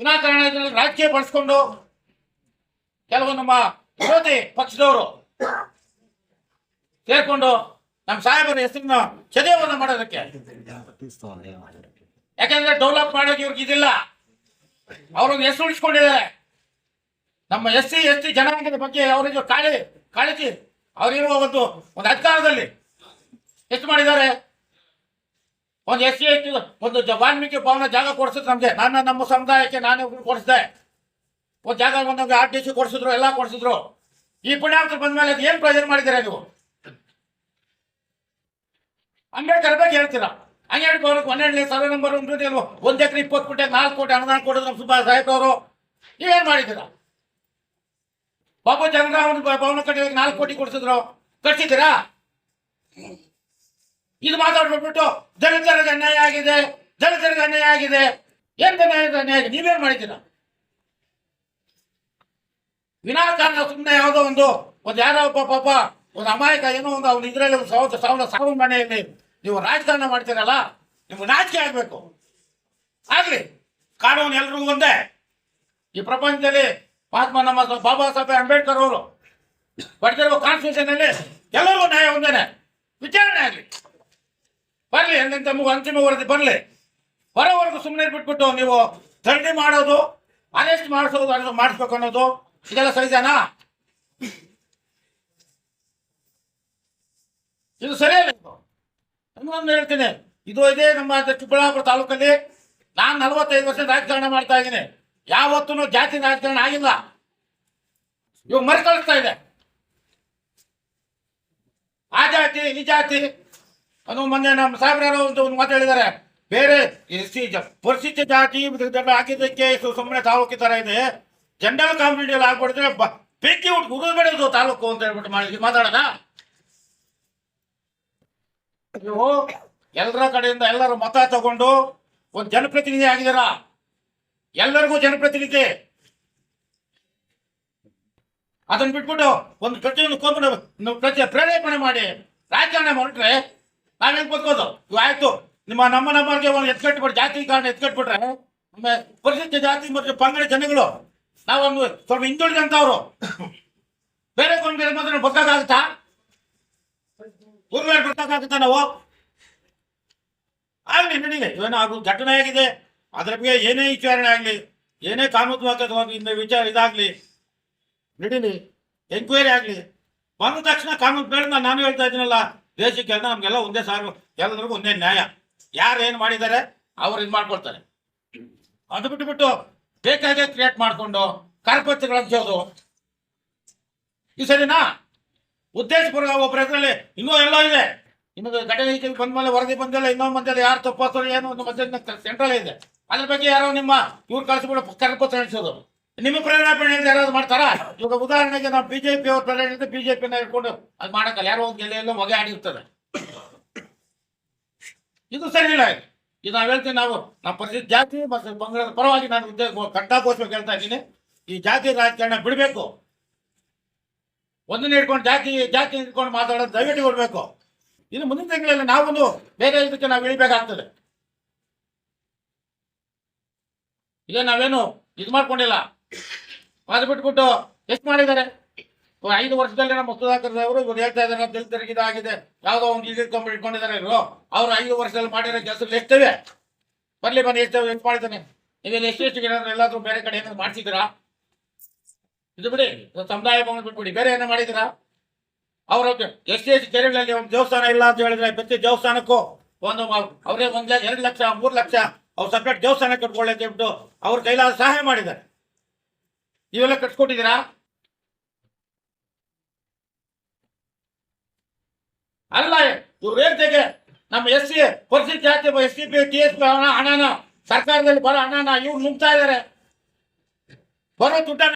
ವಿನಾಕಾರಣ ರಾಜಕೀಯ ಬಳಸ್ಕೊಂಡು ಕೆಲವು ನಮ್ಮ ವಿರೋಧಿ ಪಕ್ಷದವರು ಸೇರ್ಕೊಂಡು ನಮ್ಮ ಸಾಹೇಬರ ಹೆಸರನ್ನ ಚದೇವನ್ನು ಮಾಡೋದಕ್ಕೆ. ಯಾಕಂದ್ರೆ ಡೆವಲಪ್ ಮಾಡೋಕೆ ಇವ್ರಿಗೆ ಇದಿಲ್ಲ. ಅವ್ರೊಂದು ಹೆಸರು ಉಳಿಸ್ಕೊಂಡಿದ್ದಾರೆ. ನಮ್ಮ ಎಸ್ ಸಿ, ಎಸ್ ಟಿ ಜನಾಂಗದ ಬಗ್ಗೆ ಅವರಿಗೆ ಕಾಳಿ ಕಾಳಜಿ. ಅವರಿರುವ ಒಂದು ಒಂದು ಅಧಿಕಾರದಲ್ಲಿ ಎಷ್ಟು ಮಾಡಿದ್ದಾರೆ? ಒಂದು ಎಸ್ ಸಿ ಟಿ ಒಂದು ವಾಲ್ಮೀಕಿ ಭವನ ಜಾಗ ಕೊಡಿಸಿದ್ರು ನಮಗೆ. ನಾನು ನಮ್ಮ ಸಮುದಾಯಕ್ಕೆ ನಾನೇ ಕೊಡಿಸಿದೆ ಒಂದು ಜಾಗ ಒಂದು ಆರ್ ಟಿ ಸಿ ಕೊಡಿಸಿದ್ರು, ಎಲ್ಲ ಕೊಡಿಸಿದ್ರು. ಈ ಪುಣ್ಯಾವತರು ಬಂದ ಮೇಲೆ ಏನು ಪ್ರಯೋಜನ ಮಾಡಿದ್ದೀರಾ ನೀವು? ಅಂಬೇಡ್ಕರ್ ಬಗ್ಗೆ ಹೇಳ್ತೀರಾ? ಹನ್ನೆರಡು ಭವನಕ್ಕೆ ಹನ್ನೆರಡನೇ ಸರ್ವೆ ನಂಬರ್ ಉಂಟು ನೀವು ಒಂದು ಎಕರೆ ಇಪ್ಪತ್ತು ಕೋಟಿ, ನಾಲ್ಕು ಕೋಟಿ ಅನುದಾನ ಕೊಡೋದು ನಮ್ಮ ಸುಭಾಷ್ ಸಾಹೇಬ್ ಅವರು ನೀವೇನು ಮಾಡಿದ್ದೀರಾ? ಬಾಬು ಜಗನ್ರಾಮನ್ ಭವನ ಕಟ್ಟಿದಾಗ ನಾಲ್ಕು ಕೋಟಿ ಕೊಡಿಸಿದ್ರು. ಕಟ್ಸಿದ್ದೀರಾ? ಇದು ಮಾತಾಡ್ಬಿಟ್ಬಿಟ್ಟು ದಲಿತರಿಗೆ ಅನ್ಯಾಯ ಆಗಿದೆ ದಲಿತರಿಗೆ ಅನ್ಯಾಯ ಆಗಿದೆ. ಏನ್ ಅನ್ಯಾಯ ಆಗಿದೆ? ನೀವೇನ್ ಮಾಡಿದ್ದೀರಾ? ವಿನಾಕಾರಣ ಸುಮ್ಮನೆ ಯಾವುದೋ ಒಂದು ಒಂದು ಯಾರೋ ಒಬ್ಬ ಪಾಪ, ಒಂದು ಅಮಾಯಕ ಏನೋ ಒಂದು ಅವ್ನು ಇದ್ರಲ್ಲಿ ಒಂದು ಸಾವಿರ ಸಾವಿರ ಸಾವಿರ ಮನೆಯಲ್ಲಿ ನೀವು ರಾಜಕಾರಣ ಮಾಡ್ತೀರಲ್ಲ, ನಿಮ್ಗೆ ನಾಚಿಕೆ ಆಗ್ಬೇಕು. ಆಗ್ಲಿ, ಕಾನೂನು ಎಲ್ರಿಗೂ ಒಂದೇ. ಈ ಪ್ರಪಂಚದಲ್ಲಿ ಮಹಾತ್ಮ, ನಮ್ಮ ಬಾಬಾ ಸಾಹೇಬ್ ಅಂಬೇಡ್ಕರ್ ಅವರು ಬರೆದಿರುವ ಕಾನ್ಸ್ಟಿಟ್ಯೂಷನ್ ಅಲ್ಲಿ ಎಲ್ಲರಿಗೂ ನ್ಯಾಯ ಒಂದೇನೆ. ವಿಚಾರಣೆ ಆಗಲಿ. ಬರಲಿ ಮಗು, ಅಂತಿಮ ವರದಿ ಬರಲಿ. ಬರೋವರೆಗೂ ಸುಮ್ಮನೆ ಬಿಟ್ಬಿಟ್ಟು ನೀವು ಧರಣಿ ಮಾಡೋದು ಅರೆಸ್ಟ್ ಮಾಡಿಸೋದು ಅನ್ನೋದು ಮಾಡಿಸ್ಬೇಕು ಅನ್ನೋದು, ಇದೆಲ್ಲ ಸರಿದಾನಾ? ಇದು ಸರಿಯಲ್ಲ ಇನ್ನೊಂದು ಹೇಳ್ತೀನಿ, ಇದು ಇದೆ ನಮ್ಮ ಚಿಕ್ಕಬಳ್ಳಾಪುರ ತಾಲೂಕಲ್ಲಿ ನಾನು ನಲವತ್ತೈದು ವರ್ಷ ರಾಜಕಾರಣ ಮಾಡ್ತಾ ಇದ್ದೀನಿ. ಯಾವತ್ತೂ ಜಾತಿ ರಾಜಕಾರಣ ಆಗಿಲ್ಲ. ಇವಾಗ ಮರುಕಳಿಸ್ತಾ ಇದೆ. ಆ ಜಾತಿ, ಈ ಜಾತಿ ಅದು ಮೊನ್ನೆ ನಮ್ಮ ಸಾಹೇಬ್ರಾರು ಒಂದು ಒಂದು ಮಾತು ಹೇಳಿದ್ದಾರೆ. ಬೇರೆ ಪರಿಸ್ಥಿತಿ ಜಾತಿ ಹಾಕಿದ್ದಕ್ಕೆ ಸುಮ್ಮನೆ ತರ ಇದೆ. ಜನರಲ್ ಕಮ್ಯುನಿಟಿಯಲ್ಲಿ ಬ- ಬೆಂಕಿ ಉಟ್ಟು ಉಗಿದ್ಬಿಡೋದು ತಾಲೂಕು ಅಂತ ಹೇಳ್ಬಿಟ್ಟು ಮಾಡಿ ಮಾತಾಡೋಣ ನೀವು ಎಲ್ಲರ ಕಡೆಯಿಂದ ಎಲ್ಲರ ಮತ ತಗೊಂಡು ಒಂದು ಜನಪ್ರತಿನಿಧಿ ಆಗಿದ್ದೀರಾ? ಎಲ್ಲರಿಗೂ ಜನಪ್ರತಿನಿಧಿ. ಅದನ್ನ ಬಿಟ್ಬಿಟ್ಟು ಒಂದು ಪ್ರತಿಯೊಂದು ಕೋಪ ಪ್ರೇರೇಪಣೆ ಮಾಡಿ. ರಾಜಕಾರಣ ಬದುಕೋದು ಇವು ಆಯ್ತು. ನಿಮ್ಮ ನಮ್ಮ ನಮ್ಮವ್ರಿಗೆ ಒಂದು ಎತ್ಕಟ್ಬಿಟ್ಟು ಜಾತಿ ಕಾರಣ ಎತ್ಕಟ್ಬಿಟ್ರೆ ಪರಿಶಿಷ್ಟ ಜಾತಿ ಮತ್ತು ಪಂಗಡ ಜನಗಳು. ನಾವೊಂದು ಸ್ವಲ್ಪ ಹಿಂದುಳಿದಂತವ್ರು. ಬೇರೆ ಕೊಂಡ್ರೆ ಮಾತ್ರ ಬದುಕಾಗುತ್ತಾ ಊರ್ಮೇಲೆ ಬದುಕಾಗುತ್ತಾ ನಾವು? ಆಗಲಿ, ನಡೀಲಿ. ಏನೋ ಅದು ಘಟನೆ ಆಗಿದೆ. ಅದ್ರ ಬಗ್ಗೆ ಏನೇ ವಿಚಾರಣೆ ಆಗಲಿ, ಏನೇ ಕಾನೂನಾತ್ಮಕವಾಗಿ ಇಂದ ವಿಚಾರ ಇದಾಗ್ಲಿ, ನಡೀಲಿ. ಎಂಕ್ವೈರಿ ಆಗಲಿ. ಬಂದ ತಕ್ಷಣ ಕಾನೂನು ಬೇಡ ನಾನು ಹೇಳ್ತಾ ಇದ್ದೀನಲ್ಲ. ದೇಶಕ್ಕೆಲ್ಲ ನಮಗೆಲ್ಲ ಒಂದೇ ಸಾರು ಎಲ್ಲರಿಗೂ ಒಂದೇ ನ್ಯಾಯ. ಯಾರು ಏನು ಮಾಡಿದ್ದಾರೆ, ಅವ್ರು ಇದು ಮಾಡ್ಕೊಳ್ತಾರೆ. ಅದು ಬಿಟ್ಟುಬಿಟ್ಟು ಬೇಕಾಗೆ ಕ್ರಿಯೇಟ್ ಮಾಡಿಕೊಂಡು ಕಾರ್ಪೊರೇಟ್ಗಳು ಹಂಚೋದು ಈ ಸರಿನಾ? ಉದ್ದೇಶಪೂರ್ವ ಒಬ್ಬರ ಹೆಸರಲ್ಲಿ ಇನ್ನೂ ಎಲ್ಲ ಇದೆ. ಇನ್ನು ಘಟನೆ ಬಂದ ಬಂದ್ಮೇಲೆ ವರದಿ ಬಂದಿಲ್ಲ, ಇನ್ನೊಂದು ಬಂದಿಲ್ಲ ಯಾರು ತಪ್ಪಾಸ್ತಾರೆ ಏನು ಒಂದು ಮಧ್ಯ ಸೆಂಟ್ರಲ್ ಇದೆ. ಅದ್ರ ಬಗ್ಗೆ ಯಾರೋ ನಿಮ್ಮ ಇವ್ರು ಕಳಿಸ್ಬಿಟ್ಟು ಕರ್ಪತ್ರ ನಡೆಸೋದು ನಿಮ್ಮ ಪ್ರೇರಣೆ ಯಾರಾದ್ರು ಮಾಡ್ತಾರಾ? ಇವಾಗ ಉದಾಹರಣೆಗೆ ನಾವು ಬಿಜೆಪಿ ಅವ್ರ ಪ್ರೇರಣೆ ಬಿಜೆಪಿನ ಇಟ್ಕೊಂಡು ಅದು ಮಾಡಕ್ಕಲ್ಲ. ಯಾರೋ ಒಂದು ಗೆಲೆಯಲ್ಲೋ ಹೊಗೆ ಆಡಿರ್ತದೆ. ಇದು ಸರಿ ಇಲ್ಲ ಇದು. ನಾವು ಹೇಳ್ತೀವಿ ನಾವು ನಮ್ಮ ಪರಿಸ್ಥಿತಿ ಜಾತಿ ಮತ್ತು ಬಂಗಾಳದ ಪರವಾಗಿ ನಾನು ಉದ್ಯೋಗ ಕಟ್ಟಾಕೋಸ್ಬೇಕು ಹೇಳ್ತಾ ಇದ್ದೀನಿ. ಈ ಜಾತಿ ರಾಜಕಾರಣ ಬಿಡಬೇಕು. ಒಂದನ್ನ ಇಟ್ಕೊಂಡು ಜಾತಿ ಜಾತಿ ಇಟ್ಕೊಂಡು ಮಾತಾಡೋದು ದಯವಿಟ್ಟು ಕೊಡಬೇಕು ಇನ್ನು ಮುಂದಿನ ತಿಂಗಳಲ್ಲಿ ನಾವೊಂದು ಬೇರೆ ಇದಕ್ಕೆ ನಾವು ಇಳಿಬೇಕಾಗ್ತದೆ. ಈಗ ನಾವೇನು ಇದು ಮಾಡ್ಕೊಂಡಿಲ್ಲ. ಅದು ಬಿಟ್ಬಿಟ್ಟು ಎಷ್ಟು ಮಾಡಿದ್ದಾರೆ? ಐದು ವರ್ಷದಲ್ಲಿ ನಮ್ಮ ಸುಧಾಕರ್ ಅವರು ಇವ್ರು ಹೇಳ್ತಾ ಇದ್ದಾರೆ ದಿಲ್ ಇದಾಗಿದೆ ಯಾವುದೋ ಒಂದು ಕಂಪ್ನಿ ಇಟ್ಕೊಂಡಿದ್ದಾರೆ ಇವರು. ಅವ್ರು ಐದು ವರ್ಷದಲ್ಲಿ ಮಾಡಿರೋ ಕೆಲಸಗಳು ಎಷ್ಟಿವೆ? ಬರ್ಲಿ ಬನ್ನಿ ಎಷ್ಟು ಎಷ್ಟು ಮಾಡಿದ್ದಾನೆ? ನೀವೇನು ಎಷ್ಟು ಎಷ್ಟು ಏನಾದ್ರು ಎಲ್ಲಾದ್ರೂ ಬೇರೆ ಕಡೆ ಏನಾದ್ರು ಮಾಡ್ಸಿದ್ದೀರಾ? ಇದು ಬಿಡಿ ಸಮುದಾಯ ಭವನ ಬಿಟ್ಬಿಡಿ. ಬೇರೆ ಏನೋ ಮಾಡಿದ್ದೀರಾ? ಅವ್ರ ಎಷ್ಟು ಎಷ್ಟು ಕೆರೆಗಳಲ್ಲಿ ಒಂದು ದೇವಸ್ಥಾನ ಇಲ್ಲ ಅಂತ ಹೇಳಿದ್ರೆ ಪ್ರತಿ ದೇವಸ್ಥಾನಕ್ಕೂ ಒಂದು ಅವರೇ ಒಂದು ಎರಡು ಲಕ್ಷ, ಮೂರು ಲಕ್ಷ, ಅವ್ರು ಸಪ್ರೇಟ್ ದೇವಸ್ಥಾನ ಕಟ್ಕೊಳ್ಳಿ ಅಂತ ಹೇಳ್ಬಿಟ್ಟು ಅವ್ರ ಕೈಲಾದ ಸಹಾಯ ಮಾಡಿದ್ದಾರೆ. ಇವೆಲ್ಲ ಕಟ್ಸ್ಕೊಟ್ಟಿದ್ದೀರಾ? ಅಲ್ಲ, ಇವ್ರು ಹೇಳ್ತೇಗೆ ನಮ್ಮ ಎಸ್ ಸಿ, ಪರಿಸ್ಥಿತಿ ಜಾತಿ, S C, P, T, S P, ಹಣ, ಹಣನ ಸರ್ಕಾರದಲ್ಲಿ ಬರೋ ಹಣನ ಇವ್ರು ನುಗ್ತಾ ಇದ್ದಾರೆ. ಬರೋ ದುಡ್ಡನ್ನ